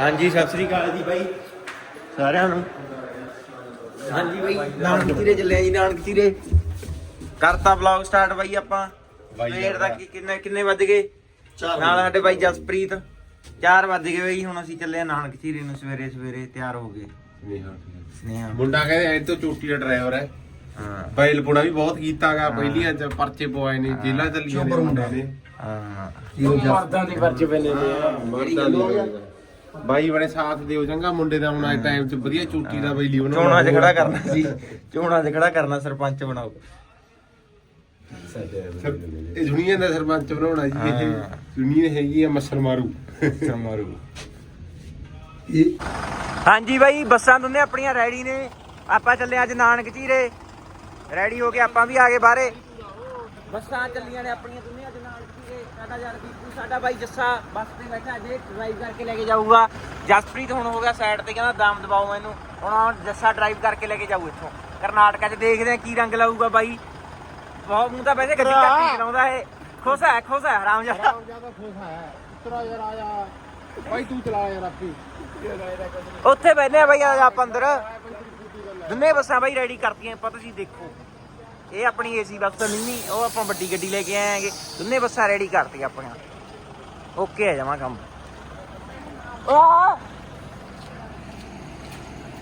ਹਾਂਜੀ ਸਤਿ ਸ੍ਰੀ ਅਕਾਲ ਜੀ ਬਾਈ। ਸਾਰਿਆਂ ਨੂੰ। ਹਾਂਜੀ ਬਾਈ ਨਾਨਕ ਚੀਰੇ ਚੱਲੇ ਜੀ ਨਾਨਕ ਚੀਰੇ ਕਰਤਾ ਵਲੌਗ ਸਟਾਰਟ ਬਾਈ ਆਪਾਂ। ਸਵੇਰ ਦਾ ਕੀ- ਕਿੰਨੇ ਕਿੰਨੇ ਵੱਜ ਗਏ? ਨਾਲ ਸਾਡੇ ਬਾਈ ਜਸਪ੍ਰੀਤ। 4 ਵੱਜ ਗਏ ਬਾਈ ਹੁਣ ਅਸੀਂ ਚੱਲੇ ਆ ਨਾਨਕ ਚੀਰੇ ਨੂੰ ਸਵੇਰੇ ਸਵੇਰੇ ਤਿਆਰ ਹੋ ਗਏ ਸਨੇਹਾ ਮੁੰਡਾ ਕਹਿੰਦੇ ਐ ਤੋਂ ਚੋਟੀ ਦਾ ਡਰਾਈਵਰ ਹੈ। ਹਾਂ। ਬੈਲ ਪੁਣਾ ਵੀ ਬਹੁਤ ਕੀਤਾਗਾ ਪਹਿਲੀਆਂ ਚ ਪਰਚੇ ਪਵਾਏ ਨੇ ਜੇਲਾ ਚੱਲੀਆਂ ਨੇ ਮੁੰਡਾ ਨੇ। ਹਾਂ। ਮਰਦਾਂ ਦੀ ਪਰਚੇ ਪੈਨੇ ਨੇ। ਬਾਈ ਬੜੇ ਸਾਥ ਦਿਓ ਚੰਗਾ ਮੁੰਡੇ ਦਾ ਹੁਣ ਅੱਜ ਟਾਈਮ ਚ ਵਧੀਆ ਚੋਟੀ ਦਾ ਬੈਲੀ ਬਣਾਉਣਾ ਚੋਣਾਂ 'ਚ ਖੜਾ ਕਰਨਾ ਸੀ ਚੋਣਾਂ 'ਚ ਖੜਾ ਕਰਨਾ ਸਰਪੰਚ ਬਣਾਓ। ਇਹ ਦੁਨੀਆ ਦਾ ਸਰਪੰਚ ਬਣਾਉਣਾ ਜੀ ਇਹ ਹਾਂ। ਦੁਨੀਆ ਹੈਗੀ ਆ ਮੱਸਰ ਮਾਰੂ। ਸਰਮਾਰੂ ਹਾਂਜੀ ਬਾਈ ਬੱਸਾਂ ਦੋਨੇ ਆਪਣੀਆਂ ਰੈਡੀ ਨੇ। ਆਪਾਂ ਚੱਲੇ ਅੱਜ ਨਾਨਕ ਚੀਰੇ ਰੈਡੀ ਹੋ ਕੇ ਆਪਾਂ ਵੀ ਆ ਗਏ ਬਾਹਰੇ। ਬੱਸਾਂ ਚੱਲੀਆਂ ਨੇ ਆਪਣੀਆਂ ਦੋਨੇ ਅੱਜ ਨਾਨਕ ਚੀਰੇ ਸਾਡਾ ਯਾਰ ਦੀਪੂ ਸਾਡਾ ਬਾਈ ਜੱਸਾ ਬੱਸ ਤੇ ਬੈਠਾ ਜੇ ਡਰਾਈਵ ਕਰਕੇ ਲੈ ਕੇ ਜਾਊਗਾ। ਜਸਪ੍ਰੀਤ ਹੁਣ ਹੋ ਗਿਆ ਸਾਈਡ ਤੇ ਕਹਿੰਦਾ ਦਮ ਦਬਾਓ ਮੈਨੂੰ। ਹੁਣ ਜੱਸਾ ਡਰਾਈਵ ਕਰਕੇ ਲੈ ਕੇ ਜਾਊ ਇੱਥੋਂ। ਕਰਨਾਟਕਾ 'ਚ ਦੇਖਦੇ ਆ ਕੀ ਰੰਗ ਲਾਊਗਾ ਬਾਈ। ਬਹੁਤ ਮੂੰਹ ਤਾਂ ਵੈਸੇ ਗੱਡੀ ਘੱਟ ਚਲਾਉਂਦਾ ਇਹ। ਖੁਸ਼ ਹੈ ਖੁਸ਼ ਹੈ ਹਰਾਮ ਜ਼ਿਆਦਾ ਖੋਸਾ ਹੈ। ਉਤਰਾ ਯਾਰ ਆਇਆ ਬਾਈ ਤੂੰ ਚਲਾ ਯਾਰ ਆਪੀ। ਉੱਥੇ ਬੈਠੇ ਆ ਬਾਈ ਆ ਆਪਾਂ ਅੰਦਰ। ਦੋਨੇ ਬੱਸਾਂ ਬਾਈ ਰੈਡੀ ਕਰਤੀਆਂ ਆਪਾਂ ਤੁਸੀਂ ਦੇਖੋ। ਇਹ ਆਪਣੀ ਏਸੀ ਬੱਸ ਤਾਂ ਨਹੀਂ ਉਹ ਆਪਾਂ ਵੱਡੀ ਗੱਡੀ ਲੈ ਕੇ ਆਏ ਆਂਗੇ ਦੋਨੇ ਬੱਸਾਂ ਰੈਡੀ ਕਰਤੀਆਂ ਆਪਣੀਆਂ ਓਕੇ ਆ ਜਾਵਾਂ ਕੰਮ!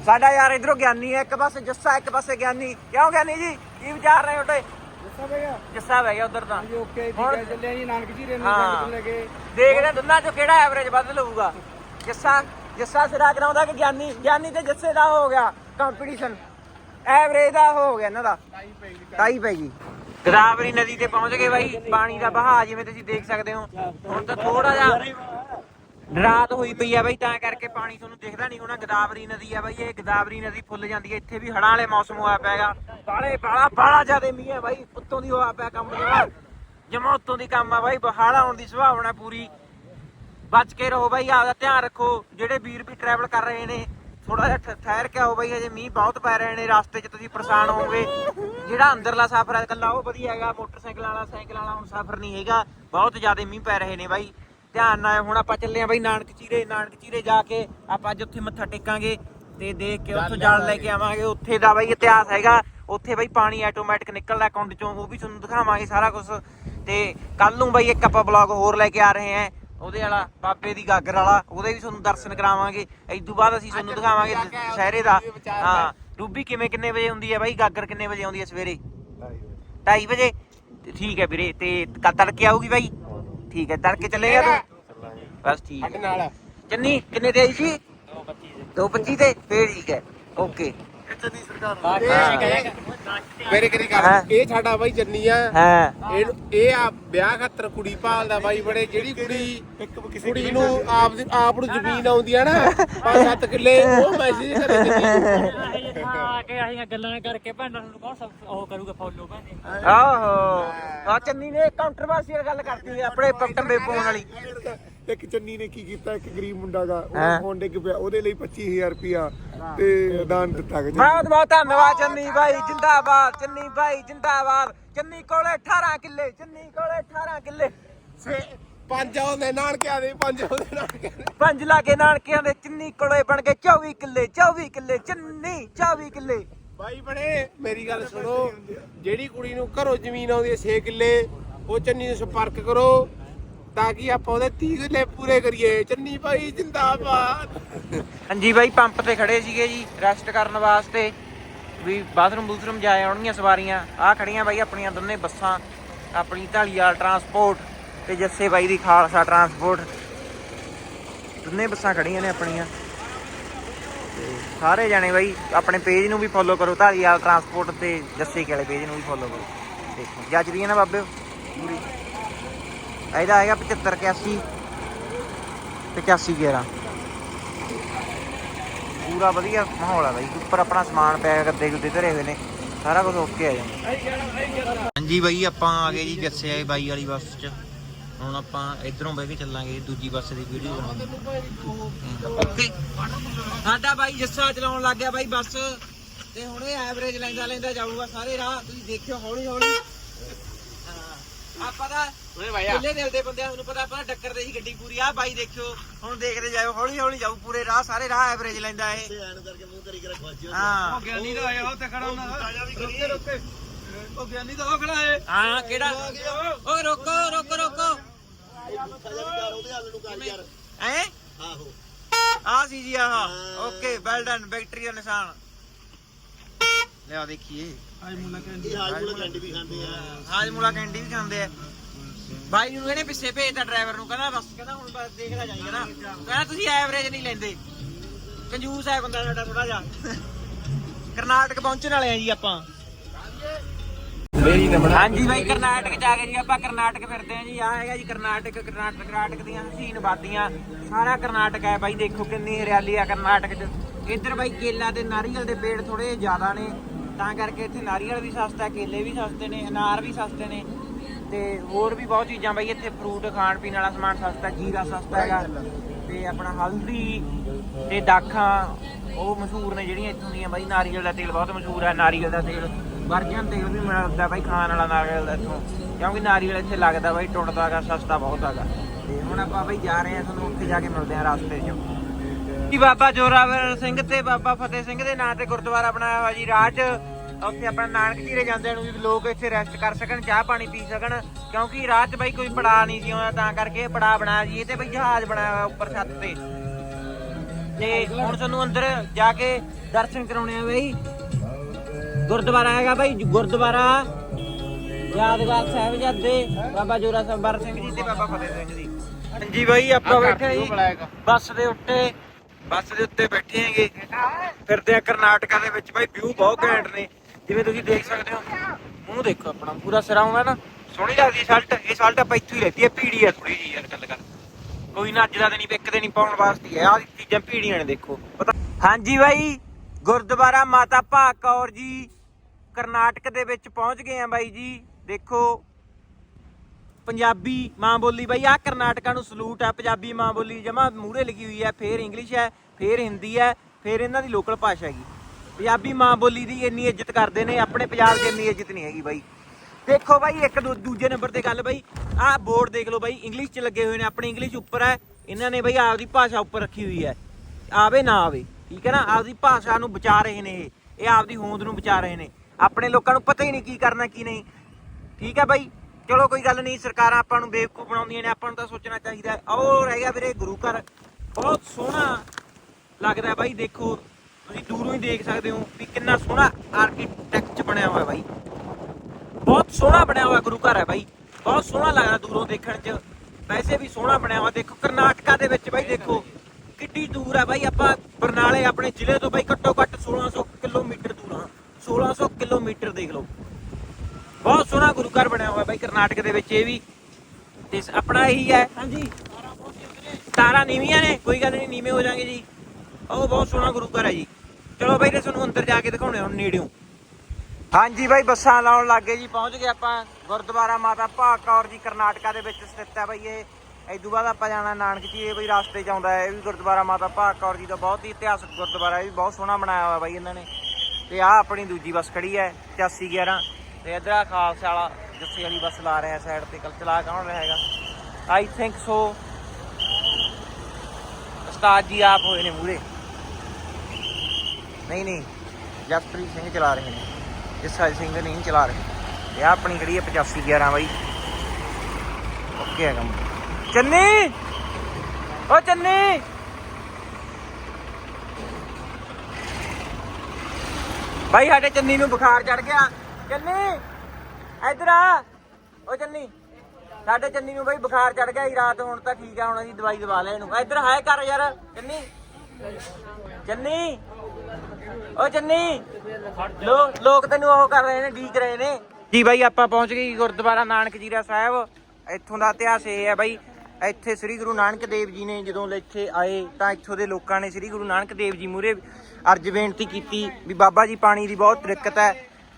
ਸਾਡਾ ਯਾਰ ਇਧਰੋਂ ਗਿਆਨੀ ਹੈ ਇੱਕ ਪਾਸੇ ਜੱਸਾ ਇੱਕ ਪਾਸੇ ਗਿਆਨੀ। ਕਿਉਂ ਗਿਆਨੀ ਜੀ? ਕੀ ਵਿਚਾਰ ਰਹੇ ਹੋਟੇ ਜੱਸਾ ਬਹਿ ਗਿਆ। ਉਧਰ ਤਾਂ। ਓਕੇ ਹੁਣ- ਚੱਲਿਆ ਜੀ ਨਾਨਕ ਜੀ ਰੇ ਹਾਂ। ਲੈ ਕੇ। ਦੇਖਦੇ ਹਾਂ ਦੋਨਾਂ ਚੋਂ ਕਿਹੜਾ ਐਵਰੇਜ ਵੱਧ ਲਊਗਾ। ਜੱਸਾ ਜੱਸਾ ਸਿਰਾ ਕਰਾਉਂਦਾ ਕਿ ਗਿਆਨੀ? ਗਿਆਨੀ ਤੇ ਜੱਸੇ ਦਾ ਹੋ ਗਿਆ ਕੰਪੀਟੀਸ਼ਨ ਐਵਰੇਜ ਦਾ ਹੋ ਗਿਆ ਇਹਨਾਂ ਦਾ। ਟਾਈ ਪੈ ਗਈ। ਗਦਾਵਰੀ ਨਦੀ ਤੇ ਪਹੁੰਚ ਗਏ ਬਾਈ, ਪਾਣੀ ਦਾ ਵਹਾਅ ਜਿਵੇਂ ਤੁਸੀਂ ਦੇਖ ਸਕਦੇ ਹੋ। ਹੁਣ ਤਾਂ ਥੋੜਾ ਜਿਹਾ ਰਾਤ ਹੋਈ ਪਈ ਆ ਬਾਈ, ਤਾਂ ਕਰਕੇ ਪਾਣੀ ਤੁਹਾਨੂੰ ਦਿਖਦਾ ਨਹੀਂ ਹੋਣਾ। ਗਦਾਵਰੀ ਨਦੀ ਆ ਬਾਈ, ਇਹ ਗਦਾਵਰੀ ਨਦੀ ਫੁੱਲ ਜਾਂਦੀ ਹੈ ਇੱਥੇ ਵੀ ਹੜਾਂ ਵਾਲੇ ਮੌਸਮ ਹੋਇਆ ਪਿਆਗਾ। ਬਾਲੇ ਬਾਲਾ ਬਾਲਾ ਜ਼ਿਆਦੇ ਮੀਂਹ ਹੈ ਬਾਈ। ਉੱਤੋਂ ਦੀ ਹੋਇਆ ਪਿਆ ਕੰਮ ਜਮਾ ਜਮਾ ਉੱਤੋਂ ਦੀ ਕੰਮ ਆ ਬਾਈ। ਬਹਾੜਾ ਆਉਣ ਦੀ ਸੰਭਾਵਨਾ ਪੂਰੀ। ਬਚ ਕੇ ਰਹੋ ਬਾਈ, ਆਪਦਾ ਧਿਆਨ ਰੱਖੋ। ਜਿਹੜੇ ਵੀਰ ਵੀ ਟਰੈਵਲ ਕਰ ਰਹੇ ਨੇ ਥੋੜਾ ਜਿਹਾ ਠਹਿਰ ਕੇ ਆਓ ਬਾਈ, ਹਜੇ ਮੀਂਹ ਬਹੁਤ ਪੈ ਰਹੇ ਨੇ, ਰਸਤੇ 'ਚ ਤੁਸੀਂ ਪਰੇਸ਼ਾਨ ਹੋਵੋਗੇ। ਜਿਹੜਾ ਅੰਦਰਲਾ ਸਫ਼ਰ ਹੈ, ਇਕੱਲਾ ਉਹ ਵਧੀਆ ਹੈਗਾ, ਮੋਟਰਸਾਈਕਲ ਵਾਲਾ, ਸਾਈਕਲ ਵਾਲਾ ਹੁਣ ਸਫ਼ਰ ਨਹੀਂ ਹੈਗਾ। ਬਹੁਤ ਜ਼ਿਆਦਾ ਮੀਂਹ ਪੈ ਰਹੇ ਨੇ ਬਾਈ। ਧਿਆਨ ਨਾਲ ਹੁਣ ਆਪਾਂ ਚੱਲੇ ਆ ਬਾਈ, ਨਾਨਕ ਚੀਰੇ ਨਾਨਕ ਚੀਰੇ ਜਾ ਕੇ ਆਪਾਂ ਅੱਜ ਉੱਥੇ ਮੱਥਾ ਟੇਕਾਂਗੇ ਤੇ ਦੇਖ ਕੇ ਉੱਥੋਂ ਜਲ ਲੈ ਕੇ ਆਵਾਂਗੇ। ਉੱਥੇ ਦਾ ਬਈ ਇਤਿਹਾਸ ਹੈਗਾ। ਉੱਥੇ ਬਈ ਪਾਣੀ ਆਟੋਮੈਟਿਕ ਨਿਕਲਦਾ ਕੁੰਡ ਚੋਂ, ਉਹ ਵੀ ਤੁਹਾਨੂੰ ਦਿਖਾਵਾਂਗੇ ਸਾਰਾ ਕੁਝ ਤੇ ਕੱਲ ਨੂੰ ਬਈ ਇੱਕ ਆਪਾਂ ਬਲੌਗ ਹੋਰ ਲੈ ਕੇ ਆ ਰਹੇ ਹਾਂ। ਉਹਦੇ ਵਾਲਾ ਬਾਬੇ ਦੀ ਗਾਗਰ ਵਾਲਾ ਉਹਦੇ ਵੀ ਤੁਹਾਨੂੰ ਦਰਸ਼ਨ ਕਰਾਵਾਂਗੇ। ਇਸ ਤੋਂ ਬਾਅਦ ਅਸੀਂ ਤੁਹਾਨੂੰ ਦਿਖਾਵਾਂਗੇ ਦੁਸਹਿਰੇ ਦਾ। ਹਾਂ ਡੂਬੀ ਕਿਵੇਂ ਕਿੰਨੇ ਵਜੇ ਹੁੰਦੀ ਹੈ ਬਾਈ? ਗਾਗਰ ਕਿੰਨੇ ਵਜੇ ਆਉਂਦੀ ਹੈ ਸਵੇਰੇ? 2:30 ਵਜੇ। ਤੇ ਠੀਕ ਹੈ ਵੀਰੇ ਤੇ ਕੱਲ ਤੜਕੇ ਆਊਗੀ ਬਾਈ? ਠੀਕ ਹੈ ਤੜਕੇ ਚੱਲੇਗਾ ਤੂੰ? ਬਸ ਠੀਕ ਹੈ। ਨਾਲ। ਚੰਨੀ ਕਿੰਨੇ ਤੇ ਆਈ ਸੀ? 225 ਤੇ। ਫੇਰ ਠੀਕ ਹੈ। ਓਕੇ। ਮੇਰੇ ਕਰੀ। ਹਾਂ। ਕਰ ਇਹ ਸਾਡਾ ਬਾਈ ਜੰਨੀ ਆ। ਹਾਂ। ਇਹ ਇਹ ਆ ਵਿਆਹ ਖਾਤਰ ਕੁੜੀ ਭਾਲਦਾ ਬਾਈ ਬੜੇ ਜਿਹੜੀ ਕੁੜੀ ਕੁੜੀ ਨੂੰ ਆਪ ਦੀ ਆਪ ਨੂੰ ਜ਼ਮੀਨ ਆਉਂਦੀ ਆ ਨਾ ਪੰਜ ਸੱਤ ਕਿੱਲੇ ਉਹ ਮੈਸੇਜ ਕਰੇ ਜੰਨੀ ਆ ਕੇ ਆਹੀਆਂ ਗੱਲਾਂ ਕਰਕੇ ਭੈਣਾਂ ਨੂੰ ਕੌਣ ਸਭ ਉਹ ਕਰੂਗਾ ਫੋਲੋ ਭੈਣੇ? ਆਹੋ। ਆ ਚੰਨੀ ਨੇ ਕਾਉਂਟਰਵਾਸੀਅਲ ਗੱਲ ਕਰਤੀ ਹੈ ਆਪਣੇ ਟੰਬੇ ਪਾਉਣ ਵਾਲੀ। ਇੱਕ ਚੰਨੀ ਨੇ ਕੀ ਕੀਤਾ ਇੱਕ ਗਰੀਬ ਮੁੰਡਾ ਗਾ ਹਾਂ। ਉਹਦਾ ਫੋਨ ਡਿੱਗ ਪਿਆ ਉਹਦੇ ਲਈ 25000 ਰੁਪਿਆ ਤੇ ਦਾਨ ਦਿੱਤਾ ਗਿਆ। ਬਹੁਤ ਬਹੁਤ ਧੰਨਵਾਦ ਚੰਨੀ ਭਾਈ ਜਿੰਦਾਬਾਦ ਚੰਨੀ ਭਾਈ ਜਿੰਦਾਬਾਦ। ਚੰਨੀ ਕੋਲੇ 18 ਕਿੱਲੇ ਚੰਨੀ ਕੋਲੇ 18 ਕਿੱਲੇ। ਪੰਜ ਆਉਂਦੇ ਨਾਨਕਿਆਂ ਦੇ ਪੰਜ ਆਉਂਦੇ ਨਾਨਕਿਆਂ ਦੇ। ਪੰਜ ਲਾਗੇ ਨਾਨਕਿਆਂ ਦੇ ਚੰਨੀ ਕੋਲੇ ਬਣ ਗਏ 24 ਕਿੱਲੇ 24 ਕਿੱਲੇ ਚੰਨੀ 24 ਕਿੱਲੇ। ਬਾਈ ਬਣੇ ਮੇਰੀ ਗੱਲ ਸੁਣੋ ਜਿਹੜੀ ਕੁੜੀ ਨੂੰ ਘਰੋਂ ਜ਼ਮੀਨ ਆਉਂਦੀ ਹੈ 6 ਕਿੱਲੇ ਉਹ ਚੰਨੀ ਨੂੰ ਸੰਪਰਕ ਕਰੋ ਤਾਂ ਕਿ ਆਪਾਂ ਉਹਦੇ 30 ਕਿੱਲੇ ਪੂਰੇ ਕਰੀਏ। ਚੰਨੀ ਭਾਈ ਜਿੰਦਾਬਾਦ। ਹਾਂਜੀ ਬਾਈ ਪੰਪ ਤੇ ਖੜੇ ਸੀਗੇ ਜੀ ਰੈਸਟ ਕਰਨ ਵਾਸਤੇ। ਵੀ ਬਾਥਰੂਮ ਬੂਥਰੂਮ ਜਾ ਆਉਣਗੀਆਂ ਸਵਾਰੀਆਂ। ਆ ਖੜੀਆਂ ਬਾਈ ਆਪਣੀਆਂ ਦੋਨੇ ਬੱਸਾਂ, ਆਪਣੀ ਢਾਲੀਵਾਲ ਟਰਾਂਸਪੋਰਟ ਤੇ ਜੱਸੇ ਬਾਈ ਦੀ ਖਾਲਸਾ ਟਰਾਂਸਪੋਰਟ ਦੋਨੇ ਬੱਸਾਂ ਖੜੀਆਂ ਨੇ ਆਪਣੀਆਂ। ਤੇ ਸਾਰੇ ਜਾਣੇ ਬਾਈ ਆਪਣੇ ਪੇਜ ਨੂੰ ਵੀ ਫੋਲੋ ਕਰੋ ਢਾਲੀਵਾਲ ਟਰਾਂਸਪੋਰਟ ਤੇ ਜੱਸੇ ਵਾਲੇ ਪੇਜ ਨੂੰ ਵੀ ਫੋਲੋ ਕਰੋ। ਦੇਖੋ, ਜੱਜਦੀਆਂ ਨਾ ਬਾਬੇ। ਪੂਰੀ। ਇਹਦਾ ਹੈਗਾ 75 81 85 11 ਪੂਰਾ ਵਧੀਆ ਮਾਹੌਲ ਆ ਬਾਈ। ਉੱਪਰ ਆਪਣਾ ਸਮਾਨ ਪਿਆ ਗੱਦੇ ਗੁੱਦੇ ਧਰੇ ਹੋਏ ਨੇ। ਸਾਰਾ ਕੁਝ ਓਕੇ ਆ ਜਾਂਦਾ ਹਾਂਜੀ ਬਾਈ, ਆਪਾਂ ਆ ਗਏ ਜੀ ਜੱਸੇ ਆਏ ਬਾਈ ਵਾਲੀ ਬੱਸ 'ਚ। ਹੁਣ ਆਪਾਂ ਇਧਰੋਂ ਬਹਿ ਕੇ ਚੱਲਾਂਗੇ, ਦੂਜੀ ਬੱਸ ਦੀ ਵੀਡੀਓ ਬਣਾਉਣੀ। ਸਾਡਾ ਬਾਈ ਜੱਸਾ ਚਲਾਉਣ ਲੱਗ ਗਿਆ ਬਾਈ ਬੱਸ। ਤੇ ਹੁਣ ਇਹ ਐਵਰੇਜ ਲੈਂਦਾ ਲੈਂਦਾ ਜਾਊਗਾ ਸਾਰੇ ਰਾਹ। ਤੁਸੀਂ ਦੇਖਿਓ ਹੌਲੀ ਹੌਲੀ ਆਪਾਂ ਤਾਂ ਓਏ ਭਾਈਆ ਕਿੱਲੇ ਦਿਲ ਦੇ ਬੰਦਿਆਂ ਨੂੰ ਪਤਾ ਆਪਾਂ ਡੱਕਰ ਦੇ ਸੀ ਗੱਡੀ ਪੂਰੀ ਆ ਬਾਈ ਦੇਖਿਓ ਹੁਣ ਦੇਖਦੇ ਜਾਓ ਹੌਲੀ ਹੌਲੀ ਜਾਊ ਪੂਰੇ ਰਾਹ ਸਾਰੇ ਰਾਹ ਐਵਰੇਜ ਲੈਂਦਾ ਇਹ। ਹਾਂ। ਗਿਆਨੀ ਦਾ ਆਇਆ ਉੱਥੇ ਖੜਾ ਹੁੰਦਾ। ਰੁਕੇ ਰੁਕੇ। ਉਹ ਗਿਆਨੀ ਦਾ ਉਹ ਖੜਾ ਹੈ। ਹਾਂ ਕਿਹੜਾ? ਓਏ ਰੋਕੋ ਰੋਕੋ ਰੋਕੋ। ਐ ਆਹੋ। ਆ ਸੀ ਜੀ ਆਹ। ਓਕੇ ਵੈਲ ਡਨ ਵਿਕਟਰੀ ਦਾ ਨਿਸ਼ਾਨ। ਲਿਆ ਦੇਖੀਏ। ਹਾਜਮੂਲਾ ਕਹਿੰਦੀ ਹਾਜਮੂਲਾ ਕੈਂਡੀ ਵੀ ਖਾਂਦੇ ਆ। ਬਾਈ ਨੂੰ ਇਹਨੇ ਪਿੱਛੇ ਭੇਜਤਾ ਡਰਾਈਵਰ ਨੂੰ ਕਹਿੰਦਾ ਬਸ ਕਹਿੰਦਾ ਹੁਣ ਬਸ ਦੇਖਦਾ ਜਾਈ ਕਹਿੰਦਾ। ਕਹਿੰਦਾ ਤੁਸੀਂ ਐਵਰੇਜ ਨਹੀਂ ਲੈਂਦੇ। ਕੰਜੂਸ ਹੈ ਬੰਦਾ ਸਾਡਾ ਥੋੜਾ ਜਿਹਾ। ਕਰਨਾਟਕ ਪਹੁੰਚਣ ਵਾਲੇ ਆ ਜੀ ਆਪਾਂ। ਹਾਂਜੀ ਬਾਈ ਕਰਨਾਟਕ ਆ ਗਏ ਜੀ ਆਪਾਂ ਕਰਨਾਟਕ ਫਿਰਦੇ ਆ ਜੀ। ਆ ਹੈਗਾ ਜੀ ਕਰਨਾਟਕ ਕਰਨਾਟਕ ਕਰਨਾਟਕ ਦੀਆਂ ਹਸੀਨ ਬਾਦੀਆਂ ਸਾਰਾ ਕਰਨਾਟਕ ਹੈ ਬਾਈ ਦੇਖੋ ਕਿੰਨੀ ਹਰਿਆਲੀ ਆ ਕਰਨਾਟਕ ਚ। ਇੱਧਰ ਬਾਈ ਕੇਲਾ ਤੇ ਨਾਰੀਅਲ ਦੇ ਪੇੜ ਥੋੜੇ ਜ਼ਿਆਦਾ ਨੇ। ਤਾਂ ਕਰਕੇ ਇੱਥੇ ਨਾਰੀਅਲ ਵੀ ਸਸਤਾ ਕੇਲੇ ਵੀ ਸਸਤੇ ਨੇ ਅਨਾਰ ਵੀ ਸਸਤੇ ਨੇ। ਤੇ ਹੋਰ ਵੀ ਬਹੁਤ ਚੀਜ਼ਾਂ ਬਾਈ, ਇੱਥੇ ਫਰੂਟ ਖਾਣ ਪੀਣ ਵਾਲਾ ਸਮਾਨ ਸਸਤਾ, ਜੀਰਾ ਸਸਤਾ ਹੈਗਾ। ਤੇ ਆਪਣਾ ਹਲਦੀ ਤੇ ਦਾਖਾਂ ਉਹ ਮਸ਼ਹੂਰ ਨੇ ਜਿਹੜੀਆਂ ਇੱਥੋਂ ਦੀਆਂ ਬਾਈ। ਨਾਰੀਅਲ ਦਾ ਤੇਲ ਬਹੁਤ ਮਸ਼ਹੂਰ ਹੈ, ਨਾਰੀਅਲ ਦਾ ਤੇਲ। ਵਰਜਨ ਤੇਲ ਵੀ ਮਿਲਦਾ ਬਾਈ ਖਾਣ ਵਾਲਾ ਨਾਰੀਅਲ ਦਾ ਇੱਥੋਂ। ਕਿਉਂਕਿ ਨਾਰੀਅਲ ਇੱਥੇ ਲੱਗਦਾ ਬਾਈ, ਟੁੱਟਦਾ ਹੈਗਾ, ਸਸਤਾ ਬਹੁਤ ਹੈਗਾ। ਤੇ ਹੁਣ ਆਪਾਂ ਬਾਈ ਜਾ ਰਹੇ ਹਾਂ, ਤੁਹਾਨੂੰ ਉੱਥੇ ਜਾ ਕੇ ਮਿਲਦੇ ਹਾਂ ਰਸਤੇ 'ਚ। ਜੀ ਬਾਬਾ ਜੋਰਾਵਰ ਸਿੰਘ ਤੇ ਬਾਬਾ ਫਤਿਹ ਸਿੰਘ ਦੇ ਨਾਂ ਤੇ ਗੁਰਦੁਆਰਾ ਬਣਾਇਆ ਹੋਇਆ ਜੀ ਰਾਹ ਉੱਥੇ ਆਪਣਾ ਨਾਨਕ ਧੀਰੇ ਜਾਂਦਿਆਂ ਨੂੰ ਵੀ ਲੋਕ ਇੱਥੇ ਰੈਸਟ ਕਰ ਸਕਣ ਚਾਹ ਪਾਣੀ ਪੀ ਸਕਣ ਕਿਉਂਕਿ ਰਾਹ 'ਚ ਬਾਈ ਕੋਈ ਪੜਾ ਨਹੀਂ ਸੀ ਆਉਂਦਾ ਤਾਂ ਕਰਕੇ ਪੜਾ ਬਣਾਇਆ ਜੀ ਤੇ ਬਈ ਜਹਾਜ਼ ਬਣਾਇਆ ਹੋਇਆ ਉੱਪਰ ਛੱਤ ਤੇ। ਤੇ ਹੁਣ ਤੁਹਾਨੂੰ ਅੰਦਰ ਜਾ ਕੇ ਦਰਸ਼ਨ ਕਰਾਉਣੇ ਆ ਬਈ। ਗੁਰਦੁਆਰਾ ਹੈਗਾ ਬਾਈ ਗੁਰਦੁਆਰਾ ਯਾਦਗਾਰ ਸਾਹਿਬਜ਼ਾਦੇ ਬਾਬਾ ਜੋਰਾ ਸੰਬਰ ਸਿੰਘ ਜੀ ਤੇ ਬਾਬਾ ਫਤਿਹ ਸਿੰਘ ਜੀ। ਹਾਂਜੀ ਬਾਈ ਆਪਾਂ ਬੈਠੇ ਜੀ। ਬੱਸ ਦੇ ਉੱਤੇ ਬੱਸ ਦੇ ਉੱਤੇ ਬੈਠੇ ਹੈਗੇ। ਫਿਰਦੇ ਆ ਕਰਨਾਟਕਾ ਦੇ ਵਿੱਚ ਬਾਈ ਵਿਊ ਬਹੁਤ ਘੈਂਟ ਨੇ। ਜਿਵੇਂ ਤੁਸੀਂ ਦੇਖ ਸਕਦੇ ਹੋ, ਮੂੰਹ ਦੇਖੋ ਆਪਣਾ, ਪੂਰਾ ਸਿਰ ਆਉਂਦਾ ਨਾ, ਸੋਹਣੀ ਲੱਗਦੀ ਸ਼ਰਟ, ਇਹ ਸ਼ਰਟ ਆਪਾਂ ਇੱਥੋਂ ਹੀ ਲੈਤੀ ਹੈ ਪੀੜੀ ਆ ਥੋੜੀ ਜੀ ਯਾਰ, ਗੱਲ ਕਰ। ਕੋਈ ਨਾ, ਅੱਜ ਦਾ ਦਿਨ ਹੀ ਇੱਕ ਦਿਨ ਹੀ ਪਾਉਣ ਵਾਸਤੇ ਹੈ ਆਹ ਚੀਜ਼ਾਂ ਪੀੜੀਆਂ ਨੇ ਦੇਖੋ, ਪਤਾ ਹਾਂਜੀ ਬਾਈ, ਗੁਰਦੁਆਰਾ ਮਾਤਾ ਭਾਗ ਕੌਰ ਜੀ, ਕਰਨਾਟਕ ਦੇ ਵਿੱਚ ਪਹੁੰਚ ਗਏ ਆ ਬਾਈ ਜੀ, ਦੇਖੋ। ਪੰਜਾਬੀ ਮਾਂ ਬੋਲੀ ਬਾਈ ਆ ਕਰਨਾਟਕਾ ਨੂੰ ਸਲੂਟ ਆ, ਪੰਜਾਬੀ ਮਾਂ ਬੋਲੀ ਜਮਾ ਮੂਹਰੇ ਲੱਗੀ ਹੋਈ ਹੈ, ਫੇਰ ਇੰਗਲਿਸ਼ ਹੈ, ਫੇਰ ਹਿੰਦੀ ਹੈ, ਫੇਰ ਇਹਨਾਂ ਦੀ ਲੋਕਲ ਭਾਸ਼ਾ ਹੈਗੀ। ਪੰਜਾਬੀ ਮਾਂ ਬੋਲੀ ਦੀ ਇੰਨੀ ਇੱਜ਼ਤ ਕਰਦੇ ਨੇ, ਆਪਣੇ ਪੰਜਾਬ 'ਚ ਇੰਨੀ ਇੱਜ਼ਤ ਨਹੀਂ ਹੈਗੀ ਬਾਈ। ਦੇਖੋ ਬਾਈ, ਇੱਕ ਦੂ- ਦੂਜੇ ਨੰਬਰ ਤੇ ਗੱਲ ਬਾਈ, ਆਹ ਬੋਰਡ ਦੇਖ ਲਓ ਬਾਈ ਇੰਗਲਿਸ਼ 'ਚ ਲੱਗੇ ਹੋਏ ਨੇ, ਆਪਣੀ ਇੰਗਲਿਸ਼ ਉੱਪਰ ਹੈ, ਇਹਨਾਂ ਨੇ ਬਾਈ ਆਪਦੀ ਭਾਸ਼ਾ ਉੱਪਰ ਰੱਖੀ ਹੋਈ ਹੈ। ਆਵੇ ਨਾ ਆਵੇ, ਠੀਕ ਹੈ ਨਾ? ਆਪਦੀ ਭਾਸ਼ਾ ਨੂੰ ਬਚਾ ਰਹੇ ਨੇ ਇਹ ਇਹ ਆਪਦੀ ਹੋਂਦ ਨੂੰ ਬਚਾ ਰਹੇ ਨੇ। ਆਪਣੇ ਲੋਕਾਂ ਨੂੰ ਪਤਾ ਹੀ ਨਹੀਂ ਕੀ ਕਰਨਾ, ਕੀ ਨਹੀਂ। ਠੀਕ ਹੈ ਬਾਈ? ਚਲੋ ਕੋਈ ਗੱਲ ਨਹੀਂ, ਸਰਕਾਰਾਂ ਆਪਾਂ ਨੂੰ ਬੇਵਕੂਫ ਬਣਾਉਂਦੀਆਂ ਨੇ, ਆਪਾਂ ਨੂੰ ਤਾਂ ਸੋਚਣਾ ਚਾਹੀਦਾ ਹੈ। ਉਹ ਰਹਿ ਗਿਆ ਵੀਰੇ ਗੁਰੂ ਘਰ। ਬਹੁਤ ਸੋਹਣਾ ਲੱਗਦਾ ਬਾਈ, ਦੇਖੋ। ਤੁਸੀਂ ਦੂਰੋਂ ਹੀ ਦੇਖ ਸਕਦੇ ਹੋ ਵੀ ਕਿੰਨਾ ਸੋਹਣਾ ਆਰਕੀਟੈਕਟ ਬਣਿਆ ਹੋਇਆ ਬਾਈ। ਬਹੁਤ ਸੋਹਣਾ ਬਣਿਆ ਹੋਇਆ ਗੁਰੂ ਘਰ ਹੈ ਬਾਈ। ਬਹੁਤ ਸੋਹਣਾ ਲੱਗਦਾ ਦੂਰੋਂ ਦੇਖਣ 'ਚ। ਵੈਸੇ ਵੀ ਸੋਹਣਾ ਬਣਿਆ ਹੋਇਆ। ਦੇਖੋ ਕਰਨਾਟਕਾ ਦੇ ਵਿੱਚ ਬਾਈ ਦੇਖੋ ਕਿੱਡੀ ਦੂਰ ਹੈ ਬਾਈ। ਆਪਾਂ ਬਰਨਾਲੇ ਆਪਣੇ ਜ਼ਿਲ੍ਹੇ ਤੋਂ ਬਾਈ ਘੱਟੋ ਘੱਟ 1600 ਕਿਲੋਮੀਟਰ ਦੂਰ ਹਾਂ। 1600 ਕਿਲੋਮੀਟਰ ਦੇਖ ਲਓ। ਬਹੁਤ ਸੋਹਣਾ ਗੁਰੂ ਘਰ ਬਣਿਆ ਹੋਇਆ ਬਾਈ ਕਰਨਾਟਕ ਦੇ ਵਿੱਚ। ਇਹ ਵੀ ਤੇ ਆਪਣਾ ਇਹੀ ਹੈ। ਹਾਂਜੀ। ਤਾਰਾ ਨੀਵੀਆਂ ਨੇ। ਕੋਈ ਗੱਲ ਨਹੀਂ ਨੀਵੇਂ ਹੋ ਜਾਣਗੇ ਜੀ। ਉਹ ਬਹੁਤ ਸੋਹਣਾ ਗੁਰੂ ਘਰ ਹੈ ਜੀ। ਚਲੋ ਬਾਈ ਨੇ ਤੁਹਾਨੂੰ ਅੰਦਰ ਜਾ ਕੇ ਦਿਖਾਉਣੇ, ਹੁਣ ਨੇੜਿਓਂ। ਹਾਂਜੀ ਬਾਈ, ਬੱਸਾਂ ਲਾਉਣ ਲੱਗੇ ਜੀ, ਪਹੁੰਚ ਗਏ ਆਪਾਂ ਗੁਰਦੁਆਰਾ ਮਾਤਾ ਭਾਗ ਕੌਰ ਜੀ, ਕਰਨਾਟਕਾ ਦੇ ਵਿੱਚ ਸਥਿਤ ਹੈ ਬਾਈ ਇਹ। ਇਦੋਂ ਬਾਅਦ ਆਪਾਂ ਜਾਣਾ ਨਾਨਕ ਜੀ ਇਹ ਬਈ ਰਸਤੇ ਚ ਆਉਂਦਾ ਹੈ, ਇਹ ਵੀ ਗੁਰਦੁਆਰਾ ਮਾਤਾ ਭਾਗ ਕੌਰ ਜੀ ਦਾ ਬਹੁਤ ਹੀ ਇਤਿਹਾਸਕ ਗੁਰਦੁਆਰਾ ਹੈ, ਇਹ ਵੀ ਬਹੁਤ ਸੋਹਣਾ ਬਣਾਇਆ ਹੋਇਆ ਬਾਈ ਇਹਨਾਂ ਨੇ। ਤੇ ਆਹ ਆਪਣੀ ਦੂਜੀ ਬੱਸ ਖੜੀ ਹੈ 8511 ਤੇ ਇਧਰ ਆ ਖਾਲਸਾ ਵਾਲਾ, ਜੱਸੇ ਵਾਲੀ ਬੱਸ ਲਾ ਰਿਹਾ ਸਾਈਡ ਤੇ ਕੱਲ ਚਲਾ ਕੌਣ ਰਿਹਾ ਹੈਗਾ? ਆਈ ਥਿੰਕ ਸੋ ਉਸਤਾਦ ਜੀ ਆਪ ਹੋਏ ਨੇ ਮੂਰੇ ਨਹੀਂ ਨਹੀਂ। ਜਸਪ੍ਰੀਤ ਸਿੰਘ ਚਲਾ ਰਹੇ ਨੇ। ਜਸਰਾਜ ਸਿੰਘ ਨਹੀਂ ਚਲਾ ਰਹੇ। ਇਹ ਆਪਣੀ ਖੜੀ ਹੈ 8511 ਬਾਈ। ਓਕੇ ਹੈ ਕੰਮ। ਚੰਨੀ! ਓ ਚੰਨੀ! ਬਾਈ, ਸਾਡੇ ਚੰਨੀ ਨੂੰ ਬੁਖਾਰ ਚੜ ਗਿਆ। ਚੰਨੀ! ਇੱਧਰ ਆ। ਓ ਚੰਨੀ। ਸਾਡੇ ਚੰਨੀ ਨੂੰ ਬਾਈ ਬੁਖਾਰ ਚੜ ਗਿਆ ਸੀ। ਰਾਤ ਹੁਣ ਤਾਂ ਠੀਕ ਆ, ਹੁਣ ਅਸੀਂ ਦਵਾਈ ਦਵਾ ਲੈ ਇਹਨੂੰ। ਇੱਧਰ ਹਾਏ ਕਰ ਯਾਰ। ਚੰਨੀ। ਚੰਨੀ! ਓ ਚੰਨੀ ਲੋਕ ਲੋਕ ਤੈਨੂੰ ਉਹ ਕਰ ਰਹੇ ਨੇ, ਡੀਕ ਰਹੇ ਨੇ। ਜੀ ਬਾਈ, ਆਪਾਂ ਪਹੁੰਚ ਗਏ ਗੁਰਦੁਆਰਾ ਨਾਨਕ ਜੀਰਾ ਸਾਹਿਬ। ਇੱਥੋਂ ਦਾ ਇਤਿਹਾਸ ਇਹ ਹੈ ਬਾਈ, ਇੱਥੇ ਸ੍ਰੀ ਗੁਰੂ ਨਾਨਕ ਦੇਵ ਜੀ ਨੇ ਜਦੋਂ ਇੱਥੇ ਆਏ, ਤਾਂ ਇੱਥੋਂ ਦੇ ਲੋਕਾਂ ਨੇ ਸ੍ਰੀ ਗੁਰੂ ਨਾਨਕ ਦੇਵ ਜੀ ਮੂਰੇ ਅਰਜ ਬੇਨਤੀ ਕੀਤੀ ਵੀ ਬਾਬਾ ਜੀ ਪਾਣੀ ਦੀ ਬਹੁਤ ਦਿੱਕਤ ਹੈ।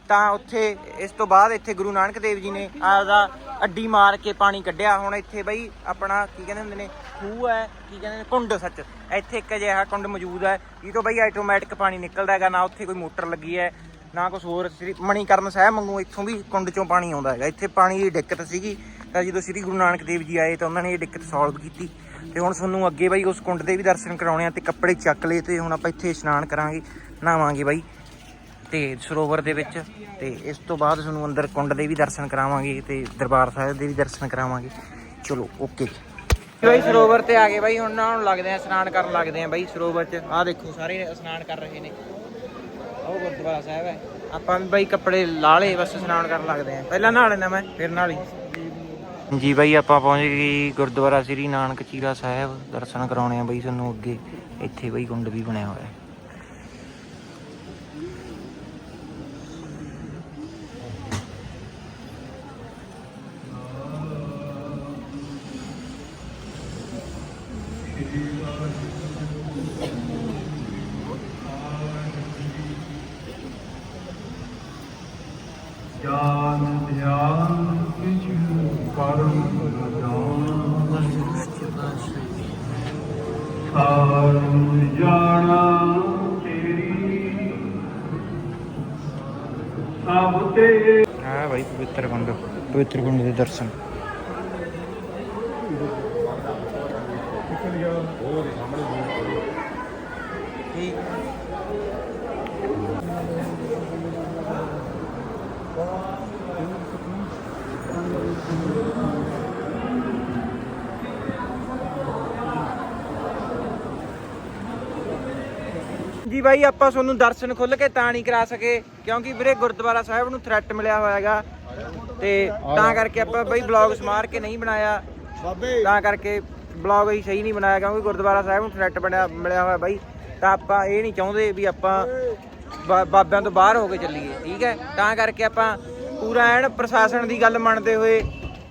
ਤਾਂ ਉੱਥੇ ਇਸ ਤੋਂ ਬਾਅਦ ਇੱਥੇ ਗੁਰੂ ਨਾਨਕ ਦੇਵ ਜੀ ਨੇ ਆਪਦਾ ਅੱਡੀ ਮਾਰ ਕੇ ਪਾਣੀ ਕੱਢਿਆ। ਹੁਣ ਇੱਥੇ ਬਈ ਆਪਣਾ ਕੀ ਕਹਿੰਦੇ ਹੁੰਦੇ ਨੇ, ਖੂਹ ਹੈ, ਕੀ ਕਹਿੰਦੇ ਨੇ, ਕੁੰਡ ਸੱਚ। ਇੱਥੇ ਇੱਕ ਅਜਿਹਾ ਕੁੰਡ ਮੌਜੂਦ ਹੈ, ਇਹ ਤੋਂ ਬਈ ਆਟੋਮੈਟਿਕ ਪਾਣੀ ਨਿਕਲਦਾ ਹੈਗਾ, ਨਾ ਉੱਥੇ ਕੋਈ ਮੋਟਰ ਲੱਗੀ ਹੈ, ਨਾ ਕੁਝ ਹੋਰ। ਸ੍ਰੀ ਮਣੀਕਰਨ ਸਾਹਿਬ ਵਾਂਗੂ ਇੱਥੋਂ ਵੀ ਕੁੰਡ ਚੋਂ ਪਾਣੀ ਆਉਂਦਾ ਹੈਗਾ। ਇੱਥੇ ਪਾਣੀ ਦੀ ਦਿੱਕਤ ਸੀਗੀ, ਤਾਂ ਜਦੋਂ ਸ੍ਰੀ ਗੁਰੂ ਨਾਨਕ ਦੇਵ ਜੀ ਆਏ, ਤਾਂ ਉਹਨਾਂ ਨੇ ਇਹ ਦਿੱਕਤ ਸੋਲਵ ਕੀਤੀ। ਤੇ ਹੁਣ ਤੁਹਾਨੂੰ ਅੱਗੇ ਬਾਈ ਉਸ ਕੁੰਡ ਦੇ ਵੀ ਦਰਸ਼ਨ ਕਰਾਉਣੇ ਆ ਤੇ ਕੱਪੜੇ ਚੱਕ ਲਏ ਤੇ ਹੁਣ ਆਪਾਂ ਇੱਥੇ ਇਸ਼ਨਾਨ ਕਰਾਂਗੇ, ਨਹਾਵਾਂਗੇ ਬਾਈ। ਤੇ ਸਰੋਵਰ ਦੇ ਵਿੱਚ ਤੇ ਇਸ ਤੋਂ ਬਾਅਦ ਤੁਹਾਨੂੰ ਅੰਦਰ ਕੁੰਡ ਦੇ ਵੀ ਦਰਸ਼ਨ ਕਰਾਵਾਂਗੇ ਤੇ ਦਰਬਾਰ ਸਾਹਿਬ ਦੇ ਵੀ ਦਰਸ਼ਨ ਕਰਾਵਾਂਗੇ। ਚਲੋ ਓਕੇ ਬਾਈ ਸਰੋਵਰ ਤੇ ਆ ਗਏ ਬਾਈ, ਹੁਣ ਨਹਾਉਣ ਲੱਗਦੇ ਆ ਇਸ਼ਨਾਨ ਕਰਨ ਲੱਗਦੇ ਆ ਬਾਈ ਸਰੋਵਰ 'ਚ ਆਹ ਦੇਖੋ, ਸਾਰੇ ਇਸ਼ਨਾਨ ਕਰ ਰਹੇ ਨੇ। ਉਹ ਗੁਰਦੁਆਰਾ ਸਾਹਿਬ ਹੈ। ਆਪਾਂ ਵੀ ਬਾਈ ਕੱਪੜੇ ਲਾ ਲਏ, ਬਸ ਇਸ਼ਨਾਨ ਕਰਨ ਲੱਗਦੇ ਆ ਪਹਿਲਾਂ ਨਹਾ ਲੈਣਾ ਮੈਂ, ਫਿਰ ਨਹਾ ਲਈ। ਜੀ ਬਾਈ, ਆਪਾਂ ਪਹੁੰਚ ਗਏ ਗੁਰਦੁਆਰਾ ਸ੍ਰੀ ਨਾਨਕ ਚੀਰਾ ਸਾਹਿਬ। ਦਰਸ਼ਨ ਕਰਾਉਣੇ ਆ ਬਾਈ ਤੁਹਾਨੂੰ ਅੱਗੇ। ਇੱਥੇ ਬਾਈ ਕੁੰਡ ਵੀ ਬਣਿਆ ਹੋਇਆ ਹੈ। ਪਵਿੱਤਰ ਕੁੰਡ ਪਵਿੱਤਰ ਕੁੰਡ ਦੇ ਦਰਸ਼ਨ। ਜੀ ਬਾਈ, ਆਪਾਂ ਤੁਹਾਨੂੰ ਦਰਸ਼ਨ ਖੁੱਲ ਕੇ ਤਾਂ ਨਹੀਂ ਕਰਾ ਸਕੇ, ਕਿਉਂਕਿ ਵੀਰੇ ਗੁਰਦੁਆਰਾ ਸਾਹਿਬ ਨੂੰ ਥ੍ਰੈਟ ਮਿਲਿਆ ਹੋਇਆ ਹੈਗਾ ਤੇ ਤਾਂ ਕਰਕੇ ਆਪਾਂ ਬਾਈ ਬਲੌਗ ਸਮਾਰ ਕੇ ਨਹੀਂ ਬਣਾਇਆ। ਬਾਬੇ। ਤਾਂ ਕਰਕੇ ਬਲੌਗ ਹੀ ਸਹੀ ਨਹੀਂ ਬਣਾਇਆ ਕਿਉਂਕਿ ਗੁਰਦੁਆਰਾ ਸਾਹਿਬ ਨੂੰ ਥ੍ਰੈਟ ਬਣਿਆ ਮਿਲਿਆ ਹੋਇਆ ਬਾਈ। ਤਾਂ ਆਪਾਂ ਇਹ ਨਹੀਂ ਚਾਹੁੰਦੇ ਵੀ ਆਪਾਂ ਬਾਬਿਆਂ ਤੋਂ ਬਾਹਰ ਹੋ ਕੇ ਚੱਲੀਏ ਠੀਕ ਹੈ? ਤਾਂ ਕਰਕੇ ਆਪਾਂ ਪੂਰਾ ਐਨ ਪ੍ਰਸ਼ਾਸਨ ਦੀ ਗੱਲ ਮੰਨਦੇ ਹੋਏ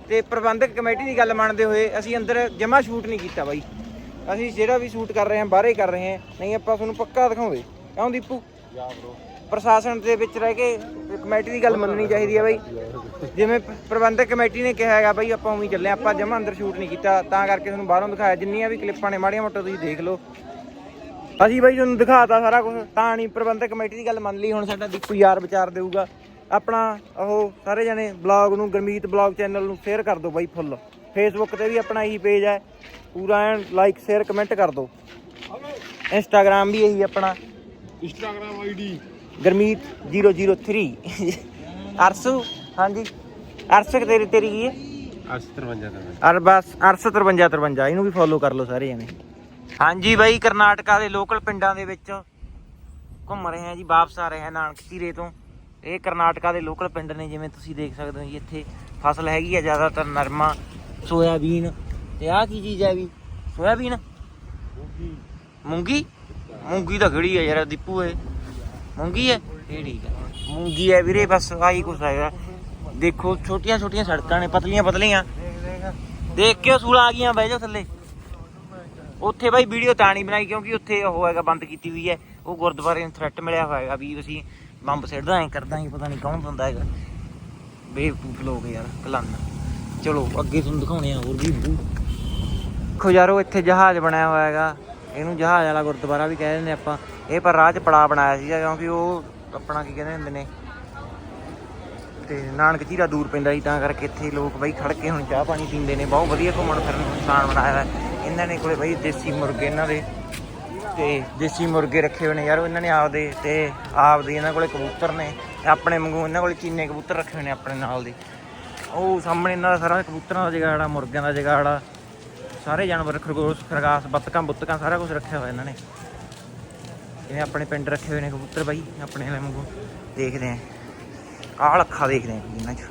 ਤੇ ਪ੍ਰਬੰਧਕ ਕਮੇਟੀ ਦੀ ਗੱਲ ਮੰਨਦੇ ਹੋਏ ਅਸੀਂ ਅੰਦਰ ਜਮਾ ਸ਼ੂਟ ਨਹੀਂ ਕੀਤਾ ਬਾਈ। ਅਸੀਂ ਜਿਹੜਾ ਵੀ ਸ਼ੂਟ ਕਰ ਰਹੇ ਹਾਂ ਬਾਹਰੇ ਕਰ ਰਹੇ ਹਾਂ ਨਹੀਂ ਆਪਾਂ ਤੁਹਾਨੂੰ ਪੱਕਾ ਦਿਖਾਉਂਦੇ। ਕਿਉਂ ਦੀਪੂ? ਪ੍ਰਸ਼ਾਸਨ ਦੇ ਵਿੱਚ ਰਹਿ ਕੇ ਕਮੇਟੀ ਦੀ ਗੱਲ ਮੰਨਣੀ ਚਾਹੀਦੀ ਹੈ ਬਾਈ। ਜਿਵੇਂ ਪ੍ਰਬੰਧਕ ਕਮੇਟੀ ਨੇ ਕਿਹਾ ਹੈਗਾ ਬਾਈ, ਆਪਾਂ ਉਵੇਂ ਚੱਲੇ ਆਪਾਂ ਜਮਾ ਅੰਦਰ ਸ਼ੂਟ ਨਹੀਂ ਕੀਤਾ। ਤਾਂ ਕਰਕੇ ਤੁਹਾਨੂੰ ਬਾਹਰੋਂ ਦਿਖਾਇਆ, ਜਿੰਨੀਆਂ ਵੀ ਕਲਿੱਪਾਂ ਨੇ ਮਾੜੀਆਂ ਮੋਟੀਆਂ ਤੁਸੀਂ ਦੇਖ ਲਓ। ਅਸੀਂ ਬਾਈ ਤੁਹਾਨੂੰ ਦਿਖਾਤਾ ਸਾਰਾ ਕੁਝ ਤਾਂ ਨਹੀਂ ਪ੍ਰਬੰਧਕ ਕਮੇਟੀ ਦੀ ਗੱਲ ਮੰਨ ਲਈ, ਹੁਣ ਸਾਡਾ ਦੀਪੂ ਯਾਰ ਵਿਚਾਰ ਦੇਊਗਾ। ਆਪਣਾ ਉਹ ਸਾਰੇ ਜਣੇ ਬਲੌਗ ਨੂੰ, ਗਰਮੀਤ ਬਲੌਗ ਚੈਨਲ ਨੂੰ ਸ਼ੇਅਰ ਕਰ ਦਿਓ ਬਾਈ ਫੁੱਲ ਫੇਸਬੁੱਕ ਤੇ ਵੀ ਆਪਣਾ ਇਹੀ ਪੇਜ ਹੈ ਪੂਰਾ ਐਨ ਲਾਈਕ ਸ਼ੇਅਰ ਕਮੈਂਟ ਕਰ ਦਿਓ। ਇੰਸਟਾਗ੍ਰam ਵੀ ਇਹੀ ਆਪਣਾ। ਇੰਸਟਾਗ੍ਰam ਆਈਡੀ ਗਰਮੀਤ 003 ਅਰਸੂ ਹਾਂਜੀ। ਅਰਸਕ ਤੇਰੀ ਤੇਰੀ ਕੀ ਹੈ? 853 ਦਾ ਅਰ ਬਸ 853 53 ਇਹਨੂੰ ਵੀ ਫੋਲੋ ਕਰ ਲਓ ਸਾਰੇ ਜਣੇ। ਹਾਂਜੀ ਬਾਈ ਕਰਨਾਟਕਾ ਦੇ ਲੋਕਲ ਪਿੰਡਾਂ ਦੇ ਵਿੱਚ ਘੁੰਮ ਰਹੇ ਹਾਂ ਜੀ ਵਾਪਸ ਆ ਰਹੇ ਹਾਂ ਨਾਨਕ ਧੀਰੇ ਤੋਂ। ਇਹ ਕਰਨਾਟਕਾ ਦੇ ਲੋਕਲ ਪਿੰਡ ਨੇ ਜਿਵੇਂ ਤੁਸੀਂ ਦੇਖ ਸਕਦੇ ਹੋ ਜੀ ਇੱਥੇ ਫਸਲ ਹੈਗੀ ਆ ਜ਼ਿਆਦਾਤਰ ਨਰਮਾ ਸੋਇਆਬੀਨ। ਤੇ ਆਹ ਕੀ ਚੀਜ਼ ਹੈ ਵੀ? ਸੋਇਆਬੀਨ? ਮੂੰਗੀ। ਮੂੰਗੀ? ਤਾਂ ਖੜੀ ਹੈ ਯਾਰ ਦੀਪੂ ਇਹ। ਮੂੰਗੀ ਹੈ? ਇਹ ਠੀਕ ਹੈ। ਮੂੰਗੀ ਹੈ ਵੀਰੇ, ਬਸ ਆਹੀ ਕੁਛ ਹੈਗਾ। ਦੇਖੋ, ਛੋਟੀਆਂ ਛੋਟੀਆਂ ਸੜਕਾਂ ਨੇ, ਪਤਲੀਆਂ ਪਤਲੀਆਂ। ਦੇਖ ਕੇ ਸੂਲ ਆ ਗਈਆਂ, ਬਹਿ ਜਾਓ ਥੱਲੇ। ਉੱਥੇ ਬਾਈ ਵੀਡੀਓ ਤਾਂ ਨਹੀਂ ਬਣਾਈ, ਕਿਉਂਕਿ ਉੱਥੇ ਉਹ ਹੈਗਾ, ਬੰਦ ਕੀਤੀ ਹੋਈ ਹੈ। ਉਹ ਗੁਰਦੁਆਰੇ ਨੂੰ ਥ੍ਰੈਟ ਮਿਲਿਆ ਹੋਇਆ ਹੈਗਾ ਵੀ ਅਸੀਂ ਬੰਬ ਸਿੱਟਦਾ, ਐ ਕਰਦਾ ਪਤਾ ਨਹੀਂ ਕੌਣ ਬੰਦਾ ਹੈਗਾ। ਬੇਵਕੂਫ ਲੋਕ ਯਾਰ, ਕਲੰਨ। ਚਲੋ, ਅੱਗੇ ਤੁਹਾਨੂੰ ਦਿਖਾਉਣੇ ਆ ਹੋਰ ਵੀ। ਦੇਖੋ ਯਾਰੋ ਇੱਥੇ ਜਹਾਜ਼ ਬਣਾਇਆ ਹੋਇਆ ਹੈਗਾ। ਇਹਨੂੰ ਜਹਾਜ਼ ਵਾਲਾ ਗੁਰਦੁਆਰਾ ਵੀ ਕਹਿ ਦਿੰਦੇ ਆਪਾਂ। ਇਹ ਪਰ ਰਾਹ 'ਚ ਪੜਾ ਬਣਾਇਆ ਸੀਗਾ, ਕਿਉਂਕਿ ਉਹ ਆਪਣਾ ਕੀ ਕਹਿੰਦੇ ਹੁੰਦੇ ਨੇ। ਤੇ ਨਾਨਕ ਚੀਰਾ ਦੂਰ ਪੈਂਦਾ ਸੀ ਤਾਂ ਕਰਕੇ ਇੱਥੇ ਲੋਕ ਬਈ ਖੜ ਕੇ ਹੁਣ ਚਾਹ ਪਾਣੀ ਪੀਂਦੇ ਨੇ, ਬਹੁਤ ਵਧੀਆ ਘੁੰਮਣ ਫਿਰਨ ਨੂੰ ਸਥਾਨ ਬਣਾਇਆ ਹੈ। ਇਹਨਾਂ ਨੇ ਕੋਲੇ ਬਈ ਦੇਸੀ ਮੁਰਗੇ ਇਹਨਾਂ ਦੇ, ਤੇ ਦੇਸੀ ਮੁਰਗੇ ਰੱਖੇ ਹੋਏ ਨੇ ਯਾਰ, ਇਹਨਾਂ ਨੇ ਆਪਦੇ ਤੇ ਆਪਦੇ ਇਹਨਾਂ ਕੋਲੇ ਕਬੂਤਰ ਨੇ ਆਪਣੇ ਵਾਂਗੂ ਇਹਨਾਂ ਕੋਲੇ ਚੀਨੇ ਕਬੂਤਰ ਰੱਖੇ ਹੋਏ ਨੇ ਆਪਣੇ ਨਾਲ ਦੇ। ਉਹ ਸਾਹਮਣੇ ਇਹਨਾਂ ਦਾ ਸਾਰਾ ਕਬੂਤਰਾਂ ਦਾ ਜਗਾੜ ਆ, ਮੁਰਗਿਆਂ ਦਾ ਜਗਾੜ ਆ। ਸਾਰੇ ਜਾਨਵਰ ਖਰਗੋਸ਼, ਖਰਗਾਸ, ਬੱਤਕਾਂ, ਬੁੱਤਕਾਂ, ਸਾਰਾ ਕੁਝ ਰੱਖਿਆ ਹੋਇਆ ਇਹਨਾਂ ਨੇ। ਜਿਵੇਂ ਆਪਣੇ ਪਿੰਡ ਰੱਖੇ ਹੋਏ ਨੇ ਕਬੂਤਰ ਬਾਈ, ਆਪਣੇ ਵਾਲੇ ਵਾਂਗੂ ਦੇਖਦੇ ਆ ਆਹ ਲੱਖਾ ਦੇਖਦੇ ਆ ਇਹਨਾਂ ਚ।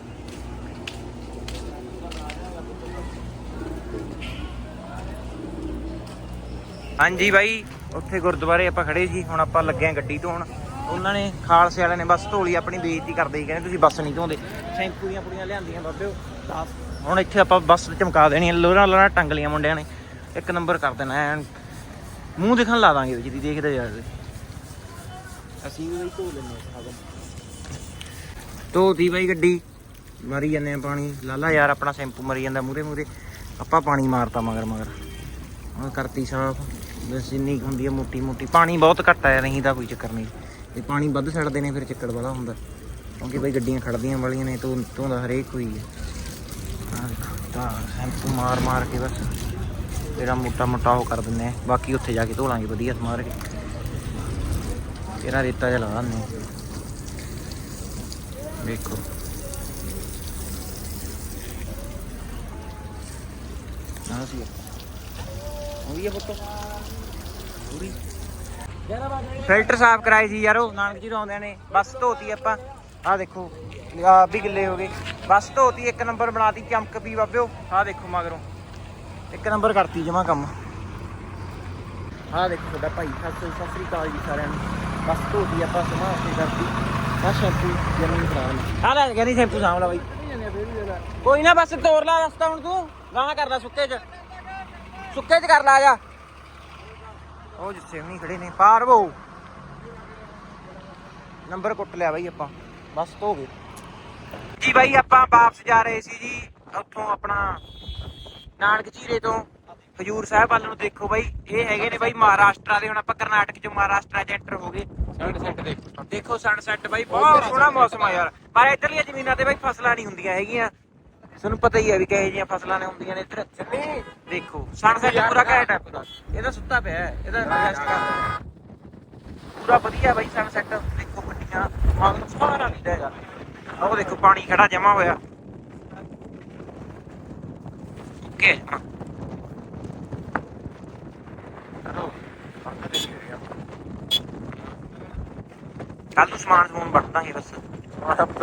ਹਾਂਜੀ ਬਾਈ, ਉੱਥੇ ਗੁਰਦੁਆਰੇ ਆਪਾਂ ਖੜੇ ਸੀ, ਹੁਣ ਆਪਾਂ ਲੱਗੇ ਆ ਗੱਡੀ ਧੋਣ ਉਹਨਾਂ ਨੇ ਖਾਲਸੇ ਵਾਲਿਆਂ ਨੇ ਬਸ ਧੋਲੀ ਆਪਣੀ ਬੇਇੱਜ਼ਤੀ ਕਰਦੇ ਸੀ, ਕਹਿੰਦੇ ਤੁਸੀਂ ਬੱਸ ਨਹੀਂ ਧੋਂਦੇ। ਸ਼ੈਂਪੂ ਦੀਆਂ ਪੁੜੀਆਂ ਲਿਆਂਦੀਆਂ ਬਾਬਿਓ ਦਸ ਹੁਣ ਇੱਥੇ ਆਪਾਂ ਬੱਸ ਚਮਕਾ ਦੇਣੀ ਲੋਰਾਂ ਲੋਰਾਂ ਟੰਗ ਲੀਆਂ ਮੁੰਡਿਆਂ ਨੇ। ਇੱਕ ਨੰਬਰ ਕਰ ਦੇਣਾ ਐਨ। ਮੂੰਹ ਦਿਖਣ ਲਾ ਦਾਂਗੇ ਜਿਹਦੀ ਦੇਖਦੇ ਜਾ ਅਸੀਂ ਵੀ ਧੋ ਆ ਸਾਗਨ ਧੋਤੀ ਬਾਈ ਗੱਡੀ ਮਾਰੀ ਜਾਂਦੇ ਆ ਪਾਣੀ। ਲਾਲਾ ਯਾਰ ਆਪਣਾ ਸ਼ੈਂਪੂ ਮਰੀ ਜਾਂਦਾ ਮੂਰੇ ਮੂਰੇ ਆਪਾਂ ਪਾਣੀ ਮਾਰਤਾ ਮਗਰ ਮਗਰ। ਹੁਣ ਕਰਤੀ ਸਾਫ਼। ਬਸ ਇੰਨੀ ਹੁੰਦੀ ਆ ਮੋਟੀ ਮੋਟੀ। ਪਾਣੀ ਬਹੁਤ ਘੱਟ ਆਇਆ ਨਹੀਂ ਤਾਂ ਕੋਈ ਚੱਕਰ ਨਹੀਂ। ਇਹ ਪਾਣੀ ਵੱਧ ਛੱਡਦੇ ਨੇ ਫਿਰ ਚੱਕਰ ਵਾਲਾ ਹੁੰਦਾ। ਕਿਉਂਕਿ ਬਈ ਗੱਡੀਆਂ ਖੜਦੀਆਂ ਵਾਲੀਆਂ ਨੇ ਤੋਂ ਧੋਂਦਾ ਹਰੇਕ ਕੋਈ। ਹੈ ਤਾਂ ਸ਼ੈਂਪੂ ਮਾਰ ਮਾਰ ਕੇ ਬਸ ਜਿਹੜਾ ਮੋਟਾ ਮੋਟਾ ਉਹ ਕਰ ਦਿੰਨੇ ਬਾਕੀ ਉੱਥੇ ਜਾ ਕੇ ਧੋ ਲਾਂਗੇ, ਵਧੀਆ ਸਮਾਰ ਕੇ। ਤੇਰਾ ਰੇਤਾ ਜਿਹਾ ਲਾ ਦਿੰਨੇ ਆ। ਨਾ ਸੀ। ਉਹ ਵੀ ਫੋਟੋ ਪੂਰੀ। ਫਿਲਟਰ ਸਾਫ਼ ਕਰਾਏ ਸੀ ਯਾਰੋ ਨਾਨਕ ਜੀ ਆਉਂਦਿਆਂ ਨੇ। ਬਸ ਧੋਤੀ ਆਪਾਂ। ਆਹ ਦੇਖੋ। ਆ ਵੀ ਗਿੱਲੇ ਹੋ ਗਏ। ਬਸ ਧੋਤੀ, ਇੱਕ ਨੰਬਰ ਬਣਾਤੀ ਚਮਕ ਪੀ ਬਾਬਿਓ। ਆਹ ਦੇਖੋ ਮਗਰੋਂ। ਇੱਕ ਨੰਬਰ ਕਰਤੀ ਜਮਾ ਕੰਮ। ਆਹ ਦੇਖੋ ਤੁਹਾਡਾ ਭਾਈ, ਸਤਿ ਸਤਿ ਸ੍ਰੀ ਅਕਾਲ ਜੀ ਸਾਰਿਆਂ ਨੂੰ। ਬਸ ਧੋਤੀ ਆਪਾਂ ਸਮਾਂ ਆਪਣੀ ਕਰਤੀ। ਆ ਸ਼ੈਂਪੂ ਜਮੀਨ ਖਰਾਬ ਆ ਲੈ ਗਿਆ ਨਹੀਂ ਸ਼ੈਂਪੂ ਸਾਂਭ ਲਾ ਬਾਈ। ਕੋਈ ਨਾ ਬਸ ਤੋਰ ਲਾ ਰਸਤਾ ਹੁਣ ਤੂੰ। ਗਾਣਾ ਕਰ ਲੈ ਸੁੱਕੇ ਚ। ਸੁੱਕੇ ਚ ਕਰ ਲਾ ਜਾ। ਉਹ ਜਿੱਥੇ ਵੀ ਖੜੇ ਨੇ ਪਾਰ ਨੰਬਰ ਕੁੱਟ ਲਿਆ ਬਾਈ ਆਪਾਂ। ਬਸ ਧੋ ਗਏ। ਜੀ ਬਾਈ ਆਪਾਂ ਵਾਪਸ ਜਾ ਰਹੇ ਸੀ ਜੀ ਉੱਥੋਂ ਆਪਣਾ ਨਾਨਕ ਚੀਰੇ ਤੋਂ। ਹਜੂਰ ਸਾਹਿਬ ਵੱਲ ਨੂੰ ਦੇਖੋ ਬਾਈ ਇਹ ਹੈਗੇ ਨੇ ਬਾਈ ਮਹਾਰਾਸ਼ਟਰ ਦੇ ਹੁਣ ਆਪਾਂ ਕਰਨਾਟਕ ਚੋਂ ਮਹਾਰਾਸ਼ਟਰ ਚ ਐਂਟਰ ਹੋ ਗਏ। ਸਨਸੈਟ ਦੇਖੋ। ਦੇਖੋ ਸਨਸੈਟ ਬਾਈ ਬਹੁਤ ਸੋਹਣਾ ਮੌਸਮ ਆ ਯਾਰ। ਪਰ ਇੱਧਰਲੀਆਂ ਜ਼ਮੀਨਾਂ ਤੇ ਬਾਈ ਫਸਲਾਂ ਨਹੀਂ ਹੁੰਦੀਆਂ ਹੈਗੀਆਂ। ਤੁਹਾਨੂੰ ਪਤਾ ਹੀ ਹੈ ਵੀ ਕਿਹੋ ਜਿਹੀਆਂ ਫਸਲਾਂ ਨੇ ਹੁੰਦੀਆਂ ਨੇ ਇੱਧਰ। ਦੇਖੋ ਸਨਸੈਟ ਪੂਰਾ ਘੈਂਟ ਹੈ ਪੂਰਾ ਇਹਦਾ ਸੁੱਤਾ ਪਿਆ ਹੈ, ਇਹਦਾ ਰੈਸਟ ਕਰਦਾ ਪੂਰਾ ਵਧੀਆ ਬਾਈ ਸਨਸੈਟ ਦੇਖੋ ਗੱਡੀਆਂ ਮਗਰ ਸਾਰਾ ਨਹੀਂ ਹੈਗਾ ਉਹ ਦੇਖੋ ਪਾਣੀ ਖੜਾ ਜਮਾ ਹੋਇਆ। ਓਕੇ ਕੱਲ ਨੂੰ ਸਮਾਨ ਸਮੂਨ ਵਰਤਾਂਗੇ ਬਸ।